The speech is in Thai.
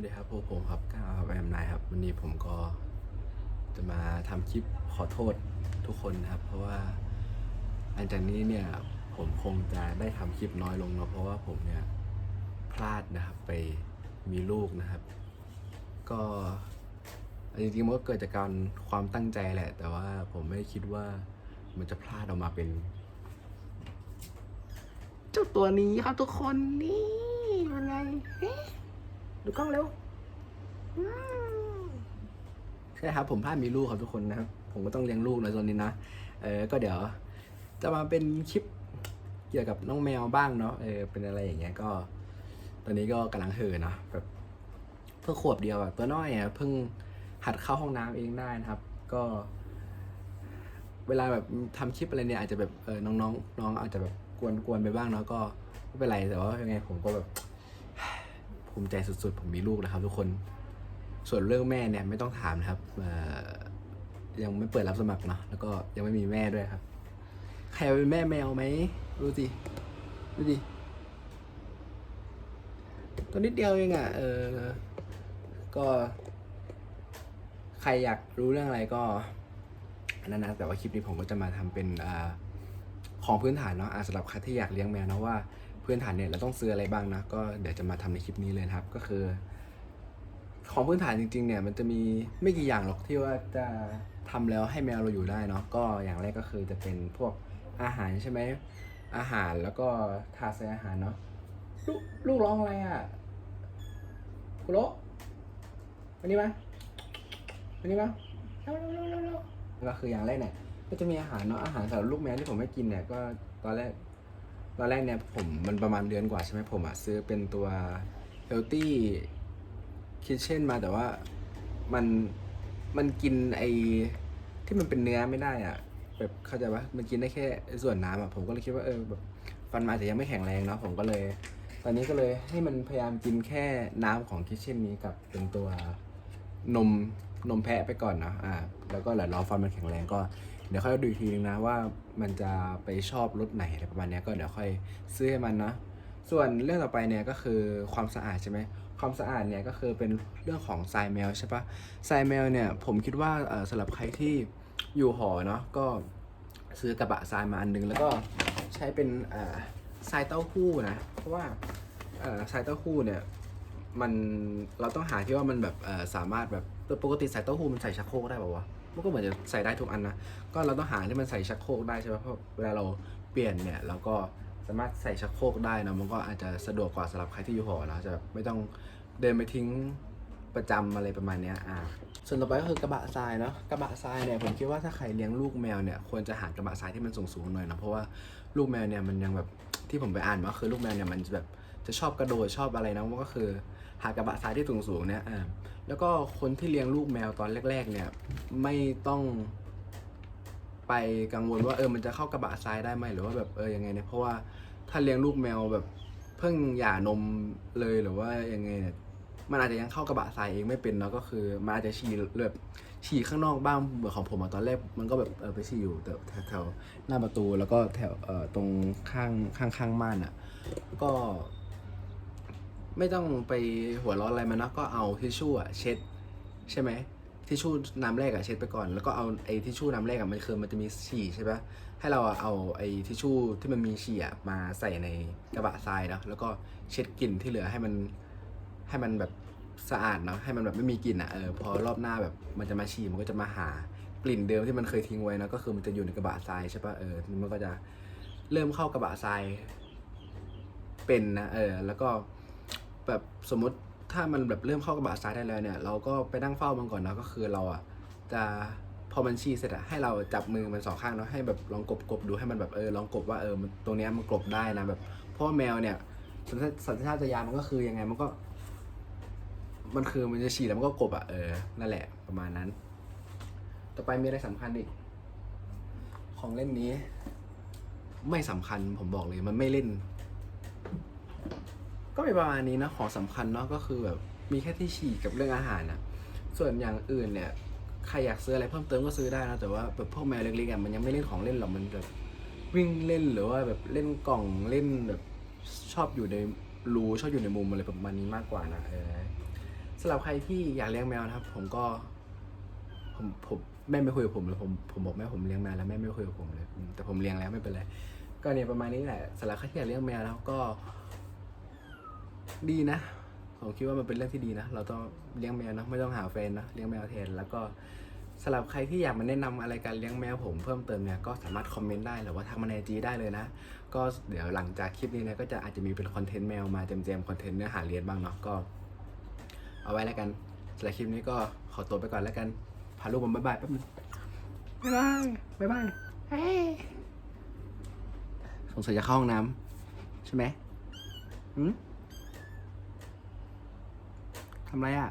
สวัสดีครับพวกผมครับก้าวครับแอมนายครับ วันนี้ผมก็จะมาทำคลิปขอโทษทุกคนนะครับ เพราะว่าหลังจากนี้เนี่ยผมคงจะได้ทำคลิปน้อยลงเนาะเพราะว่าผมเนี่ยพลาดนะครับไปมีลูกนะครับ ก็จริงๆมันก็เกิดจากการความตั้งใจแหละ แต่ว่าผมไม่คิดว่ามันจะพลาดออกมาเป็น เจ้าตัวนี้ครับทุกคนนี่เป็นไง ดูกล้องเร็วใช่ครับ ผมพลาดมีลูกครับทุกคนนะครับ ผมก็ต้องเลี้ยงลูกในตอนนี้นะเออก็เดี๋ยว จะมาเป็นคลิปเกี่ยวกับน้องแมวบ้างเนาะเออเป็นอะไรอย่างเงี้ยก็ ตอนนี้ก็กำลังเห่อเนาะแบบเพิ่งขวบเดียวอะตัวน้อยอะเพิ่งหัดเข้าห้องน้ำเองได้นะครับ ก็ เวลาแบบทำคลิปอะไรเนี่ยอาจจะแบบเออน้องๆน้องอาจจะแบบกวนๆไปบ้างเนาะก็ไม่เป็นไรแต่ว่ายังไงผมก็แบบ มิใจสุด ๆ ผมมีลูกแล้วครับ ทุกคน ส่วนเรื่องแม่เนี่ยไม่ต้องถามนะครับยังไม่เปิดรับสมัครเนาะแล้วก็ยังไม่มีแม่ด้วยครับ ใครเป็นแม่แมวไหมดูสิดูดิตัวนิดเดียวเองอะเออก็ ใครอยากรู้เรื่องอะไรก็นนั้นนะแต่ว่าคลิปนี้ผมก็จะมาทำเป็นอของพื้นฐานเนาะอ่าสำหรับใครที่อยากเลี้ยงแมวนะว่า พื้นฐานเนี่ยเราต้องซื้ออะไรบ้างนะก็เดี๋ยวจะมาทำในคลิปนี้เลยครับ ก็คือ ของพื้นฐานจริงๆเนี่ยมันจะมีไม่กี่อย่างหรอกที่ว่าจะทำแล้วให้แมวเราอยู่ได้เนาะก็อย่างแรกก็คือจะเป็นพวกอาหารใช่ไหมอาหารแล้วก็ทาใส่อาหารเนาะลูกลูกร้องอะไรอะคุโรวันนี้มาวันนี้มาเร็วเร็วก็คืออย่างแรกเนี่ยก็จะมีอาหารเนาะอาหารสำหรับลูกแมวที่ผมไม่กินเนี่ยก็ตอนแรก ตอนแรกเนี่ยผมมันประมาณเดือนกว่าใช่ไหมผมอะซื้อเป็นตัว healthy คิเช่นมาแต่ว่ามันมันกินไอที่มันเป็นเนื้อไม่ได้อะแบบเข้าใจปะมันกินได้แค่ส่วนน้ำอะผมก็เลยคิดว่าเออแบบฟันมาแต่ยังไม่แข็งแรงเนาะผมก็เลย ตอนนี้ก็เลยให้มันพยายามกินแค่น้ำของคิเช่นนี้กับเป็นตัวนมนมแพะไปก่อนเนาะอ่าแล้วก็เดี๋ยวรอฟันมันแข็งแรงก็ เดี๋ยวค่อยดูอีกทีนึงนะว่ามันจะไปชอบรสไหนอะไรประมาณนี้ก็เดี๋ยวค่อยซื้อให้มันเนาะส่วนเรื่องต่อไปเนี่ยก็คือความสะอาดใช่ไหมความสะอาดเนี่ยก็คือเป็นเรื่องของทรายแมวใช่ปะทรายแมวเนี่ยผมคิดว่าสำหรับใครที่อยู่หอเนาะก็ซื้อกระบะทรายมาอันนึงแล้วก็ใช้เป็นทรายเต้าหู้นะเพราะว่าทรายเต้าหู้เนี่ยมันเราต้องหาที่ว่ามันแบบสามารถแบบปกติใส่เต้าหู้มันใส่ชักโครกได้ป่าวะ มันก็เหมือนจะใส่ได้ทุกอันนะ ก็เราต้องหาที่มันใส่ชักโครกได้ใช่ไหมเพราะเวลาเราเปลี่ยนเนี่ยเราก็สามารถใส่ชักโครกได้นะมันก็อาจจะสะดวกกว่าสำหรับใครที่อยู่หอนะจะไม่ต้องเดินไปทิ้งประจำอะไรประมาณเนี้ยอ่าส่วนต่อไปก็คือกระบะทรายเนาะกระบะทรายเนี่ยผมคิดว่าถ้าใครเลี้ยงลูกแมวเนี่ยควรจะหากระบะทรายที่มันสูงสูงๆหน่อยนะเพราะว่าลูกแมวเนี่ยมันยังแบบที่ผมไปอ่านมาคือลูกแมวเนี่ยมันแบบจะชอบกระโดดชอบอะไรนะมันก็คือ หากระบะทรายที่สูงสูงๆเนี่ยอ่า แล้วก็คนที่เลี้ยงลูกแมวตอนแรก ๆ เนี่ย ไม่ต้องไปกังวลว่าเออมันจะเข้ากระบะทรายได้ไหมหรือว่าแบบเออยังไงเนี่ยเพราะว่าถ้าเลี้ยงลูกแมวแบบเพิ่งหย่านมเลยหรือว่ายังไงเนี่ยมันอาจจะยังเข้ากระบะทรายเองไม่เป็นเนาะก็คือมันอาจจะฉี่แบบฉี่ข้างนอกบ้างเหมือนของผมอะตอนแรกมันก็แบบเออไปฉี่อยู่แต่แถวหน้าประตูแล้วก็แถวเอ่อตรงข้างข้างข้างม่านอะก็ ไม่ต้องไปหัวร้อนอะไรมันเนาะก็เอาทิชชู่อะเช็ดใช่ไหมทิชชู่น้ำแรกอะเช็ดไปก่อน แล้วก็เอาไอ้ทิชชู่น้ำแรกอะมันคือมันจะมีฉี่ใช่ปะให้เราอะเอาไอ้ทิชชู่ที่มันมีฉี่อะมาใส่ในกระบะทรายเนาะแล้วก็เช็ดกลิ่นที่เหลือให้มันให้มันแบบสะอาดเนาะให้มันแบบไม่มีกลิ่นอะเออพอรอบหน้าแบบมันจะมาฉี่มันก็จะมาหากลิ่นเดิมที่มันเคยทิ้งไว้นะก็คือมันจะอยู่ในกระบะทรายใช่ปะเออมันก็จะเริ่มเข้ากระบะทรายเป็นนะเออแล้วก็ แบบสมมติถ้ามันแบบเริ่มเข้ากระบะซ้ายได้แล้วเนี่ย เราก็ไปนั่งเฝ้ามันก่อนเนาะก็คือเราอะจะพอมันฉี่เสร็จอะให้เราจับมือมันสองข้างเนาะให้แบบลองกบกบดูให้มันแบบเออลองกบว่าเออตรงเนี้ยมันกบได้นะแบบเพราะว่าแมวเนี่ยสัญชาตญาณมันก็คือยังไงมันก็ มันคือมันจะฉี่แล้วมันก็กบอะเออนั่นแหละประมาณนั้น ต่อไปมีอะไรสำคัญอีกของเล่นนี้ ไม่สำคัญผมบอกเลยมันไม่เล่น ก็มีประมาณนี้นะของสำคัญเนาะก็คือแบบมีแค่ที่ฉี่กับเรื่องอาหารนะส่วนอย่างอื่นเนี่ยใครอยากซื้ออะไรเพิ่มเติมก็ซื้อได้นะแต่ว่าแบบพวกแมวเล็กๆอะมันยังไม่เล่นของเล่นหรอกมันแบบวิ่งเล่นหรือว่าแบบเล่นกล่องเล่นแบบชอบอยู่ในรูชอบอยู่ในมุมอะไรประมาณนี้มากกว่านะเออสำหรับใครที่อยากเลี้ยงแมวนะครับ ผมก็ ผมผมแม่ไม่คุยกับผมเลยผมผมบอกแม่ผมเลี้ยงแมวแล้วแม่ไม่คุยกับผมเลย แต่ผมเลี้ยงแล้วไม่เป็นไรก็เนี่ยประมาณนี้แหละสำหรับใครที่อยากเลี้ยงแมวแล้วก็ ดีนะ ผมคิดว่ามันเป็นเรื่องที่ดีนะ เราต้องเลี้ยงแมวนะ ไม่ต้องหาแฟนนะ เลี้ยงแมวแทน แล้วก็สำหรับใครที่อยากมาแนะนำอะไรการเลี้ยงแมวผมเพิ่มเติมเนี่ยก็สามารถคอมเมนต์ได้หรือว่าทักมาในจีได้เลยนะ ก็เดี๋ยวหลังจากคลิปนี้เนี่ยก็จะอาจจะมีเป็นคอนเทนต์แมวมาเจมๆคอนเทนต์เนื้อหาเรียนบ้างเนาะก็ เอาไว้แล้วกันสำหรับคลิปนี้ก็ขอตัวไปก่อนแล้วกันพาลูกผมบ๊ายบายแป๊บนึงบ๊ายบายบ๊ายบายเฮ้ยสงสัยจะเข้าห้องน้ำใช่ไหมหืม ทำไรอะ